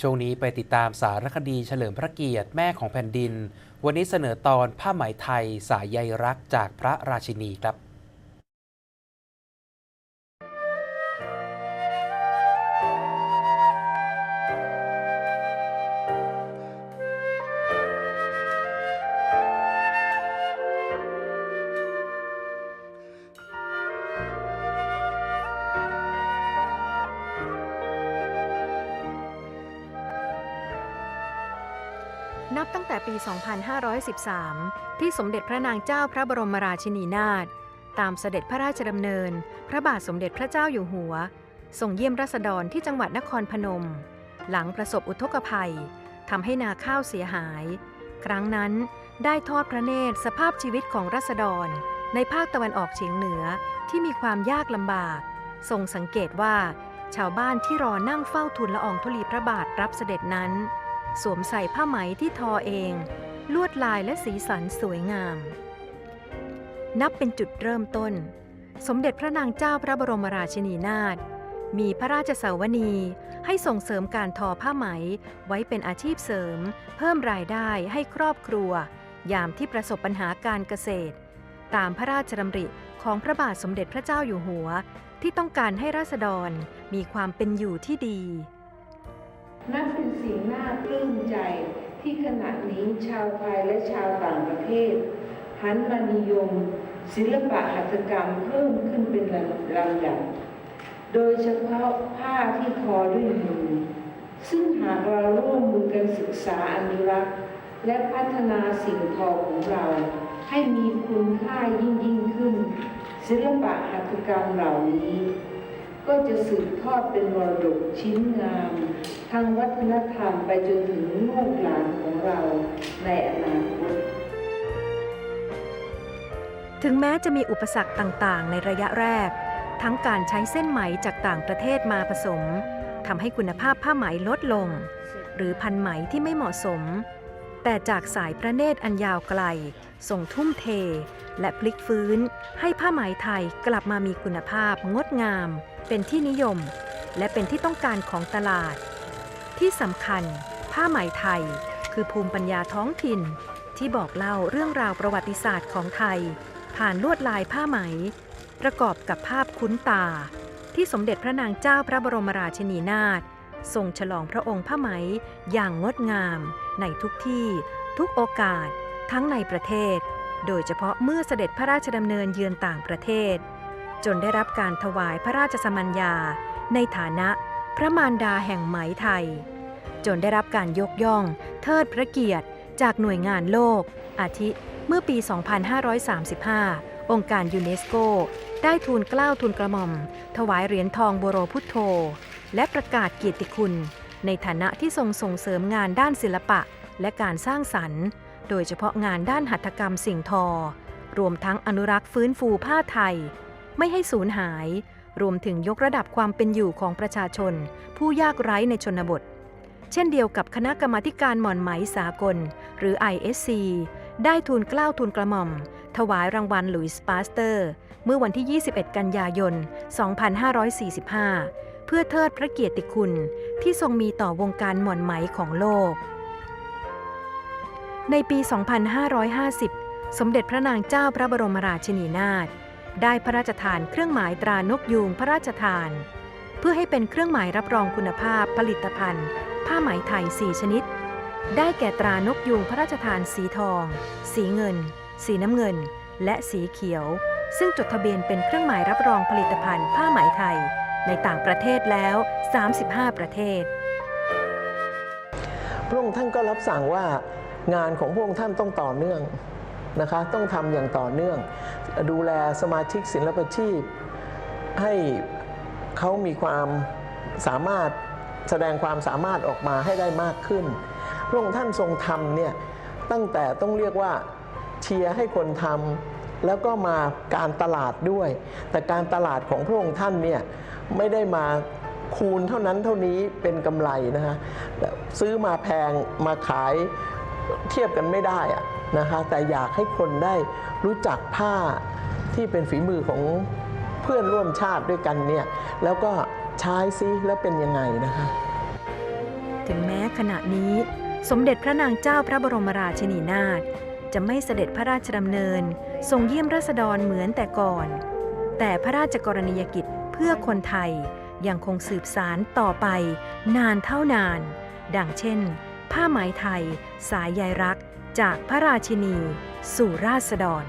ช่วงนี้ไปติดตามสารคดีเฉลิมพระเกียรติแม่ของแผ่นดิน วันนี้เสนอตอนผ้าไหมไทยสายใยรักจากพระราชินีครับ นับตั้งแต่ปี 2513 ที่สมเด็จพระนางเจ้าพระบรมราชินีนาถตามเสด็จพระราชดำเนิน พระบาทสมเด็จพระเจ้าอยู่หัวส่งเยี่ยมรัษฎรที่จังหวัดนครพนม หลังประสบอุทกภัยทำให้นาข้าวเสียหาย ครั้งนั้นได้ทอดพระเนตรสภาพชีวิตของรัษฎร ในภาคตะวันออกเฉียงเหนือที่มีความยากลำบากทรงสังเกตว่า ชาวบ้านที่รอนั่งเฝ้าทูลละอองธุลีพระบาทรับเสด็จนั้น สวมใส่ผ้าไหมที่ทอเอง ลวดลายและสีสันสวยงาม นับเป็นจุดเริ่มต้น สมเด็จพระนางเจ้าพระบรมราชินีนาถมีพระราชสาวนีให้ส่งเสริมการทอผ้าไหมไว้เป็นอาชีพเสริม เพิ่มรายได้ให้ครอบครัว ยามที่ประสบปัญหาการเกษตร ตามพระราชดำริของพระบาทสมเด็จพระเจ้าอยู่หัว ที่ต้องการให้ราษฎรมีความเป็นอยู่ที่ดี นับเป็นสิ่งน่าปลื้มใจที่ขณะนี้ชาวไทยและชาวต่างประเทศหันมานิยม ศิลปะหัตถกรรมเพิ่มขึ้นเป็นลำดับโดยเฉพาะผ้าที่ทอด้วยมือ ซึ่งหากเราร่วมมือกันศึกษาอนุรักษ์ และพัฒนาสิ่งทอของเรา ให้มีคุณค่ายิ่งยิ่งขึ้น ศิลปะหัตถกรรมเหล่านี้ จะสืบทอดเป็นมรดกชิ้นงาม ทางวัฒนธรรมไปจนถึงลูกหลานของเราในอนาคตถึงแม้จะมีอุปสรรคต่างๆ ในระยะแรก ทั้งการใช้เส้นไหมจากต่างประเทศมาผสมทำให้คุณภาพผ้าไหมลดลง หรือพันไหมที่ไม่เหมาะสม แต่จากสายพระเนตรอันยาวไกลส่งทุ่มเท และพลิกฟื้น ให้ผ้าไหมไทยกลับมามีคุณภาพงดงาม เป็นที่นิยม และเป็นที่ต้องการของตลาด ที่สำคัญ ผ้าไหมไทย คือภูมิปัญญาท้องถิ่น ที่บอกเล่าเรื่องราวประวัติศาสตร์ของไทย ผ่านลวดลายผ้าไหม ประกอบกับภาพคุ้นตา ที่สมเด็จพระนางเจ้าพระบรมราชินีนาถ ทรงฉลองพระองค์ผ้าไหมอย่างงดงาม ในทุกที่ทุกโอกาส ทั้งในประเทศ โดยเฉพาะเมื่อเสด็จพระราชดำเนินเยือนต่างประเทศ จนได้รับการถวายพระราชสมัญญา ในฐานะพระมารดาแห่งไหมไทย จนได้รับการยกย่อง เทิดพระเกียรติ จากหน่วยงานโลก อาทิเมื่อปี 2535 องค์การยูเนสโก ได้ทูลเกล้าทูลกระหม่อม ถวายเหรียญทองโบโรพุทโธ และประกาศเกียรติคุณ ในฐานะที่ทรงส่งเสริมงานด้านศิลปะ และการสร้างสรรค์ โดยเฉพาะงานด้านหัตถกรรมสิ่งทอ รวมทั้งอนุรักษ์ฟื้นฟูผ้าไทย ไม่ให้สูญหาย รวมถึงยกระดับความเป็นอยู่ของประชาชน ผู้ยากไร้ในชนบท เช่นเดียวกับคณะกรรมาการหมอนไหมสากล หรือ ISC ได้ทูลเกล้าทูลกระหม่อม ถวายรางวัลหลุยส์ปาสเตอร์ เมื่อวันที่ 21 กันยายน 2545 เพื่อเทิดพระเกียรติคุณที่ทรงมีต่อวงการหม่อนไหมของโลก ในปี 2550 สมเด็จพระนางเจ้าพระบรมราชินีนาถได้พระราชทานเครื่องหมายตรานกยูงพระราชทาน เพื่อให้เป็นเครื่องหมายรับรองคุณภาพผลิตภัณฑ์ ผ้าไหมไทย 4 ชนิด ได้แก่ตรานกยูงพระราชทานสีทอง สีเงิน สีน้ำเงิน และสีเขียว ซึ่งจดทะเบียนเป็นเครื่องหมายรับรองผลิตภัณฑ์ผ้าไหมไทย ในต่างประเทศแล้ว 35 ประเทศ พระองค์ท่านก็รับสั่งว่างานของพระองค์ท่านต้องต่อเนื่องนะคะต้องทำอย่างต่อเนื่อง ดูแลสมาชิกศิลปชีพ ให้เขามีความสามารถแสดงความสามารถออกมาให้ได้มากขึ้น พระองค์ท่านทรงทำเนี่ยตั้งแต่ต้องเรียกว่าเชียร์ให้คนทำแล้วก็มาการตลาดด้วย แต่การตลาดของพระองค์ท่านเนี่ย ไม่ได้มาคูณเท่านั้นเท่านี้เป็นกำไรนะฮะซื้อมาแพงมาขายเทียบกันไม่ได้อะนะคะแต่อยากให้คนได้รู้จักผ้าที่เป็นฝีมือของเพื่อนร่วมชาติด้วยกันเนี่ยแล้วก็ใช้ซิแล้วเป็นยังไงนะคะถึงแม้ขณะนี้ สมเด็จพระนางเจ้าพระบรมราชินีนาถจะไม่เสด็จพระราชดำเนินทรงเยี่ยมราษฎรเหมือนแต่ก่อน แต่พระราชกรณียกิจ เพื่อคนไทยยังคงสืบสารต่อไป นานเท่านาน ดังเช่น ผ้าไหมไทย สายใยรัก จากพระราชินี สู่ราษฎร